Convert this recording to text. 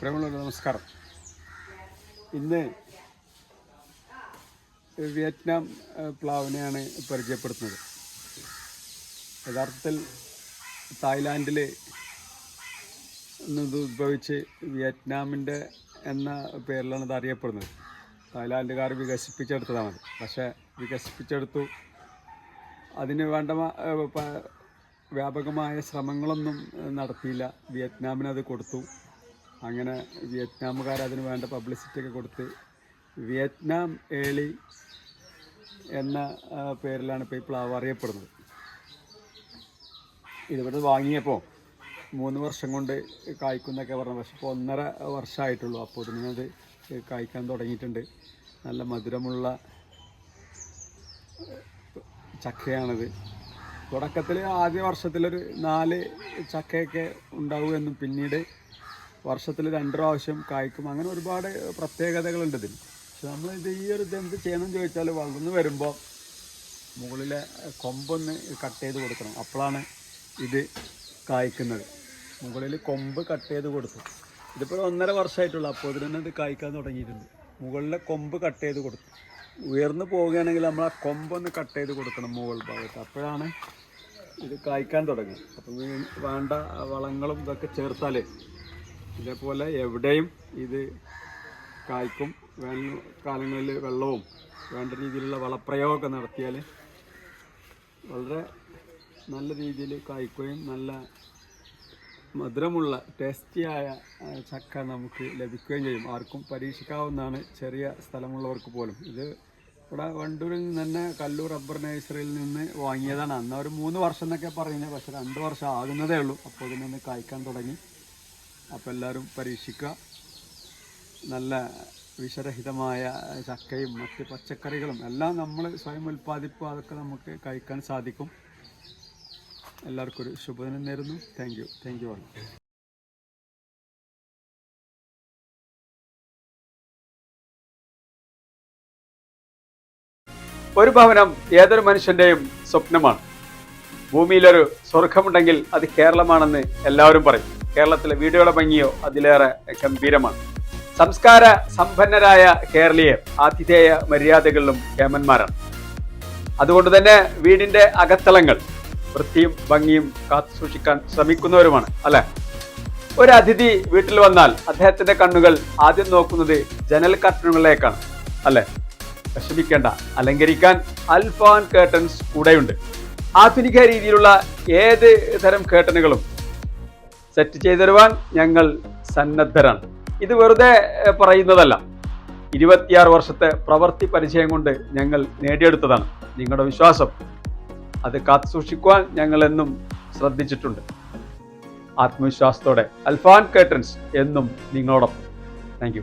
പ്രിയമുള്ളവരെ നമസ്കാരം. ഇന്ന് വിയറ്റ്നാം പ്ലാവിനെയാണ് പരിചയപ്പെടുത്തുന്നത്. യഥാർത്ഥത്തിൽ തായ്ലാൻഡിൽ നിന്ന് ഉദ്ഭവിച്ച് വിയറ്റ്നാമിന്റെ എന്ന പേരിലാണ് ഇത് അറിയപ്പെടുന്നത് തായ്ലാൻഡുകാർ വികസിപ്പിച്ചെടുത്തതാണ്. പക്ഷേ വികസിപ്പിച്ചെടുത്തു. അതിന് വേണ്ട വ്യാപകമായ ശ്രമങ്ങളൊന്നും നടത്തിയില്ല. വിയറ്റ്നാമിനത് കൊടുത്തു. അങ്ങനെ വിയറ്റ്നാമുകാർ അതിന് വേണ്ട പബ്ലിസിറ്റി ഒക്കെ കൊടുത്ത് വിയറ്റ്നാം ഏളി എന്ന പേരിലാണ് ഇപ്പോൾ ഈ പ്ലാവ് അറിയപ്പെടുന്നത്. ഇതിവിടെ വാങ്ങിയപ്പോൾ മൂന്ന് വർഷം കൊണ്ട് കായ്ക്കുന്നൊക്കെ പറഞ്ഞു. പക്ഷെ ഇപ്പോൾ ഒന്നര വർഷമായിട്ടുള്ളൂ അപ്പോൾ ഇതിനത് കായ്ക്കാൻ തുടങ്ങിയിട്ടുണ്ട്. നല്ല മധുരമുള്ള ചക്കയാണിത്. തുടക്കത്തിൽ ആദ്യ വർഷത്തിലൊരു നാല് ചക്കയൊക്കെ ഉണ്ടാവുമെന്നും പിന്നീട് വർഷത്തിൽ രണ്ട് പ്രാവശ്യം കായ്ക്കും. അങ്ങനെ ഒരുപാട് പ്രത്യേകതകളുണ്ട് ഇതിന്. പക്ഷെ നമ്മൾ ഇത് ഈ ഒരു ഇത് എന്ത് ചെയ്യണം എന്ന് ചോദിച്ചാൽ വളർന്നു വരുമ്പോൾ മുകളിലെ കൊമ്പൊന്ന് കട്ട് ചെയ്ത് കൊടുക്കണം. അപ്പോഴാണ് ഇത് കായ്ക്കുന്നത്. മുകളിൽ കൊമ്പ് കട്ട് ചെയ്ത് കൊടുത്തു ഇതിപ്പോൾ ഒന്നര വർഷമായിട്ടുള്ളൂ. അപ്പോൾ ഇതിന് തന്നെ ഇത് കായ്ക്കാൻ തുടങ്ങിയിട്ടുണ്ട്. മുകളിലെ കൊമ്പ് കട്ട് ചെയ്ത് കൊടുത്തു ഉയർന്നു പോവുകയാണെങ്കിൽ നമ്മൾ ആ കൊമ്പൊന്ന് കട്ട് ചെയ്ത് കൊടുക്കണം മുകൾ ഭാഗത്ത്. അപ്പോഴാണ് ഇത് കായ്ക്കാൻ തുടങ്ങി അപ്പോൾ വേണ്ട വളങ്ങളും ഇതൊക്കെ ചേർത്താൽ ഇതേപോലെ എവിടെയും ഇത് കായ്ക്കും. വേനൽ കാലങ്ങളിൽ വെള്ളവും വേണ്ട രീതിയിലുള്ള വളപ്രയോഗമൊക്കെ നടത്തിയാൽ വളരെ നല്ല രീതിയിൽ കായ്ക്കുകയും നല്ല മധുരമുള്ള ടേസ്റ്റിയായ ചക്ക നമുക്ക് ലഭിക്കുകയും ചെയ്യും. ആർക്കും പരീക്ഷിക്കാവുന്നതാണ് ചെറിയ സ്ഥലമുള്ളവർക്ക് പോലും. ഇത് ഇവിടെ വണ്ടൂരിൽ നിന്ന് തന്നെ കല്ലൂർ റബ്ബർ നഴ്സറിയിൽ നിന്ന് വാങ്ങിയതാണ്. അന്ന് ഒരു മൂന്ന് വർഷം എന്നൊക്കെ പറയുന്നത്. പക്ഷേ രണ്ട് വർഷം ആകുന്നതേ ഉള്ളൂ. അപ്പോൾ ഇതിൽ നിന്ന് കായ്ക്കാൻ തുടങ്ങി. അപ്പോൾ എല്ലാവരും പരീക്ഷിക്കുക. നല്ല വിഷരഹിതമായ ചക്കയും മറ്റ് പച്ചക്കറികളും എല്ലാം നമ്മൾ സ്വയം ഉൽപ്പാദിപ്പോൾ അതൊക്കെ നമുക്ക് കഴിക്കാൻ സാധിക്കും. എല്ലാവർക്കും ഒരു ശുഭദിനം നേരുന്നു. Thank you thank you all ഒരു ഭവനം ഏതൊരു മനുഷ്യന്റെയും സ്വപ്നമാണ്. ഭൂമിയിലൊരു സ്വർഗമുണ്ടെങ്കിൽ അത് കേരളമാണെന്ന് എല്ലാവരും പറയും. കേരളത്തിലെ വീടുകളുടെ ഭംഗിയോ അതിലേറെ ഗംഭീരമാണ്. സംസ്കാര സമ്പന്നരായ കേരളീയർ ആതിഥേയ മര്യാദകളിലും കേമന്മാരാണ്. അതുകൊണ്ട് തന്നെ വീടിന്റെ അകത്തളങ്ങൾ വൃത്തിയും ഭംഗിയും കാത്തു സൂക്ഷിക്കാൻ ശ്രമിക്കുന്നവരുമാണ് അല്ലെ? ഒരു അതിഥി വീട്ടിൽ വന്നാൽ അദ്ദേഹത്തിന്റെ കണ്ണുകൾ ആദ്യം നോക്കുന്നത് ജനൽ കർട്ടനുകളിലേക്കാണ് അല്ലെ? വിഷമിക്കേണ്ട അലങ്കരിക്കാൻ അൽഫാൻ കേട്ടൻസ് കൂടെയുണ്ട്. ആധുനിക രീതിയിലുള്ള ഏത് തരം കേട്ടനുകളും സെറ്റ് ചെയ്തു തരുവാൻ ഞങ്ങൾ സന്നദ്ധരാണ്. ഇത് വെറുതെ പറയുന്നതല്ല. ഇരുപത്തിയാറ് വർഷത്തെ പ്രവൃത്തി പരിചയം കൊണ്ട് ഞങ്ങൾ നേടിയെടുത്തതാണ്. നിങ്ങളുടെ വിശ്വാസം. അത് കാത്തു സൂക്ഷിക്കുവാൻ ഞങ്ങൾ എന്നും ശ്രദ്ധിച്ചിട്ടുണ്ട്. ആത്മവിശ്വാസത്തോടെ. അൽഫാൻ കേട്ടൻസ് എന്നും നിങ്ങളോടൊപ്പം. താങ്ക്